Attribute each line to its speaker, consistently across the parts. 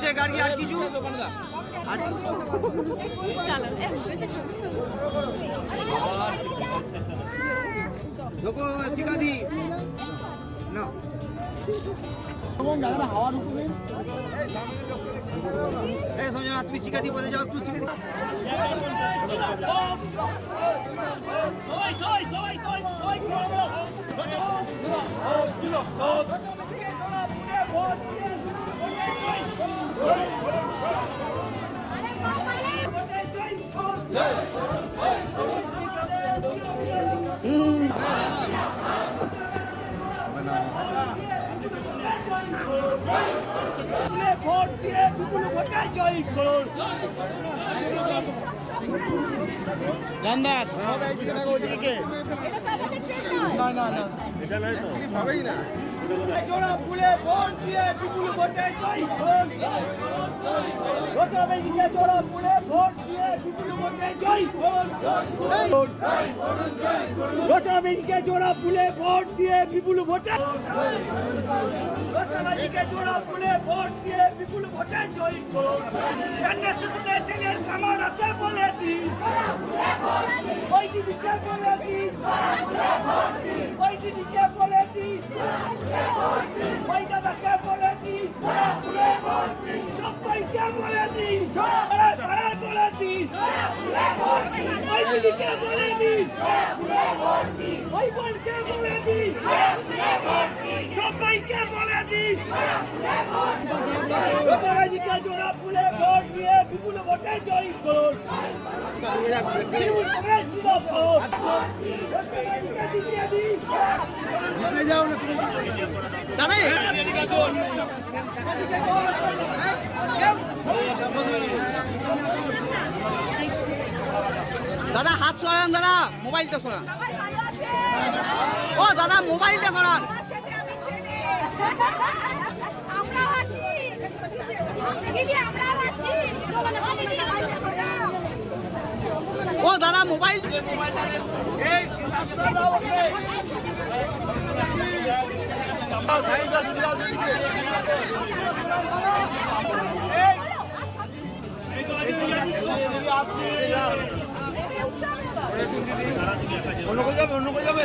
Speaker 1: যে গাড়ি আর কিছু আর লোকো শিকাদি না এই সঞ্জনা তুমি শিকাদি পদে যাও একটু শিকাদি
Speaker 2: ভোট দিয়ে বিপুল জয়ী করুন।
Speaker 1: সব একদিকে না ভাবেই না।
Speaker 2: জোড়া ফুলে ভোট দিয়ে বিপুল ভোটে জয়ী করুন রচনাবাইকে জোড়া ফুলে ভোট দিয়ে বিপুল ভোটে জয়ী করুন রচনাবাইকে জোড়া ফুলে ভোট দিয়ে বিপুল ভোটে রচনাবাইকে জোড়া ফুলে ভোট দিয়ে বিপুল ভোটে জয়ী কেন্দ্র শাসনে ট্রেনের কামানাতে বলে দিন ওই দিদিকে বলে দিন দিন ওই দাদাকে বলে দি সবাইকে বলে দি বলে দি ওই দিদিকে বলে দি ওই বোনকে বলে দিন বলে
Speaker 1: দাদা হাত সরান দাদা। মোবাইলটা সরান। ও দাদা মোবাইলটা সরান। ও দাদা মোবাইল। অন্য কোথাও যাবে? অন্য কোথাও যাবে?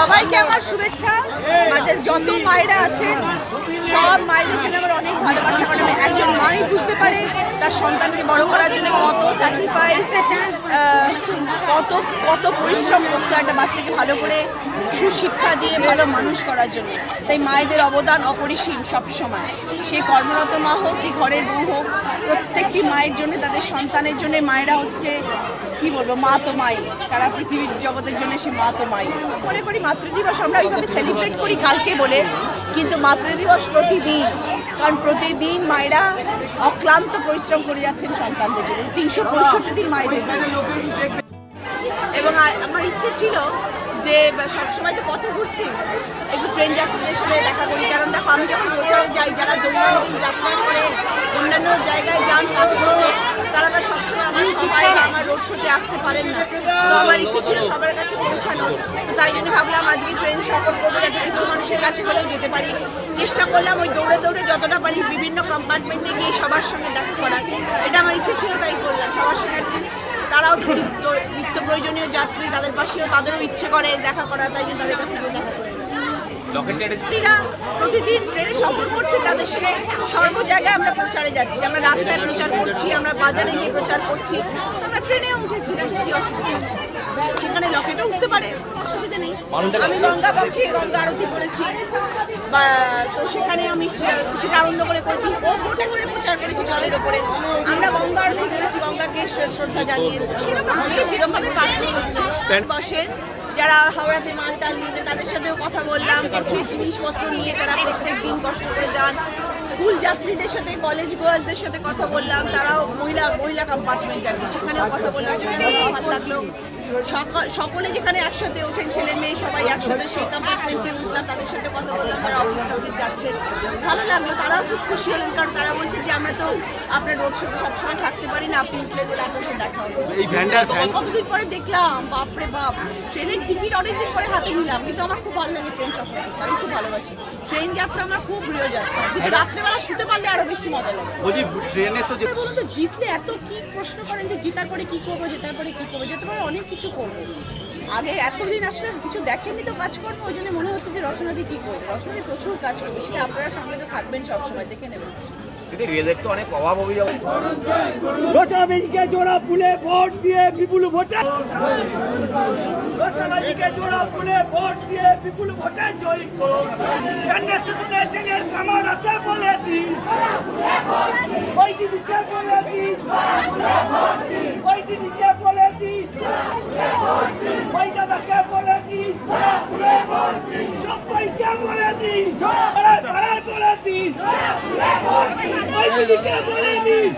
Speaker 3: সবাইকে আমার শুভেচ্ছা। আমাদের যত মায়েরা আছেন, সব মায়েদের জন্য আমার অনেক ভালোবাসা, কারণ একজন মাই বুঝতে পারে। তার সন্তানকে বড় করার জন্য কত স্যাক্রিফাইস কত কত পরিশ্রম করতে একটা বাচ্চাকে ভালো করে সুশিক্ষা দিয়ে, ভালো মানুষ করার জন্য। তাই মায়েদের অবদান অপরিসীম সবসময়। সে কর্মরত মা হোক কি ঘরের বউ হোক, প্রত্যেকটি মায়ের জন্য, তাদের সন্তানের জন্য মায়েরা হচ্ছে, কি বলব, মা তো মাই। তারা পৃথিবীর জগতের জন্য সে মা তো মাই। মনে করি মাতৃদিবস, আমরা এইভাবে সেলিব্রেট করি কালকে বলে, কিন্তু মাতৃদিবস প্রতিদিন কারণ প্রতিদিন মায়েরা অক্লান্ত পরিশ্রম করে যাচ্ছেন সন্তানদের জন্য। তিনশো পঁয়ষট্টি দিন মায়েদের এবং আমার ইচ্ছে ছিল যে সবসময় তো পথে ঘুরছি, একটু ট্রেন যাত্রীদের সাথে দেখা করি। কারণ দেখো, আমি যখন প্রচারে যাই, যারা দৈনন্দিন যাত্রা করে অন্যান্য জায়গায় যান কাজ করতে তারা তো সবসময় আমার সবাই আমার রোড শোতে আসতে পারেন না। তো আমার ইচ্ছে ছিল সবার কাছে পৌঁছানো। তো তাই জন্য ভাবলাম আজকে ট্রেন সফর করব যাতে কিছু মানুষের কাছে হলেও যেতে পারি। চেষ্টা করলাম ওই দৌড়ে দৌড়ে যতটা পারি বিভিন্ন কম্পার্টমেন্টে গিয়ে সবার সঙ্গে দেখা করার। এটা আমার ইচ্ছে ছিল, তাই করলাম। সবার সঙ্গে তারাও তো নিত্য প্রয়োজনীয় যাত্রী তাদের পাশেও তাদেরও ইচ্ছে করে দেখা করার তাই জন্য তাদের কাছে দেখা যাত্রীরা প্রতিদিন ট্রেনে সফর করছে তাদের সঙ্গে সর্ব জায়গায় আমরা প্রচারে যাচ্ছি। আমরা রাস্তায় প্রচার করছি আমরা বাজারে গিয়ে প্রচার করছি। আমরা ট্রেনেও উঠেছি না কি অসুবিধা আছে? সেখানে লকেটও উঠতে পারে অসুবিধা নেই। আমি গঙ্গা পক্ষে গঙ্গা আরতি করেছি বা তো সেখানে আমি সেটা আনন্দ করে করেছি। ও বোটে করে প্রচার করেছি জলের ওপরে। আমরা গঙ্গা আরতি করেছি গঙ্গা পতাকাকে শ্র- শ্রদ্ধা জানিয়ে। সেরকম যে যেরকমই পাচ্ছে করছে বসেন যারা হাওড়াতে মাল টাল নিয়ে তাদের সাথেও কথা বললাম প্রচুর জিনিসপত্র নিয়ে তারা প্রত্যেক দিন কষ্ট করে যান। স্কুল যাত্রীদের সাথে কলেজ গোয়ার্সদের সাথে কথা বললাম, তারাও মহিলা মহিলা কম্পার্টমেন্ট যাচ্ছে সেখানেও কথা বললাম। ভালো লাগল। সকলে যেখানে একসাথে ওঠেন ছেলে মেয়ে সবাই একসাথে সেই কম্পার্টমেন্টে উঠলাম তাদের সাথে কথা বললাম তারা অফিস অফিস যাচ্ছে। ভালো লাগল তারাও খুব খুশি হলেন কারণ তারা বলছে যে আমরা তো আপনার রোড শোতে সবসময় থাকতে পারি না আপনি তো আপনার সাথে দেখা হবে। কতদিন পরে দেখলাম বাপরে বাপ ট্রেনের টিকিট অনেকদিন পরে হাতে নিলাম কিন্তু আমার খুব ভালো লাগে ট্রেন সফর আমি খুব ভালোবাসি। ট্রেন যাত্রা আমার খুব প্রিয় যাত্রা রাত্রেবেলা শুতে পারলে আরও বেশি মজা লাগে।
Speaker 1: বলছি ট্রেনে তো
Speaker 3: বলুন তো জিতলে এত কি প্রশ্ন করেন যে জিতার পরে কি করব জেতার পরে কি করব যেতে পারে অনেক কিছু করব। আগে এতদিন আসলে কিছু দেখেননি তো কাজ করব ওই জন্য মনে হচ্ছে যে রচনাদি কি করব? রচনাদি প্রচুর কাজ করব সেটা আপনারা সঙ্গে তো থাকবেন সবসময় দেখে নেবেন
Speaker 4: তো অনেক অভাব অভিযোগ।
Speaker 2: জোড়া ফুলে ভোট দিয়ে বিপুল ভোটে। জোড়া ফুলে ভোট দিয়ে বিপুল ভোটে জয়ী করুন। কেন্দ্র শাসনে ট্রেনের কামান আছে বলে দিন। ওই দিদিকে বলে দিন। ওই দিদিকে ওই দাদাকে বলে দিন সবাইকে বলে পাড়ায় বলে দিন ওই বলে বলে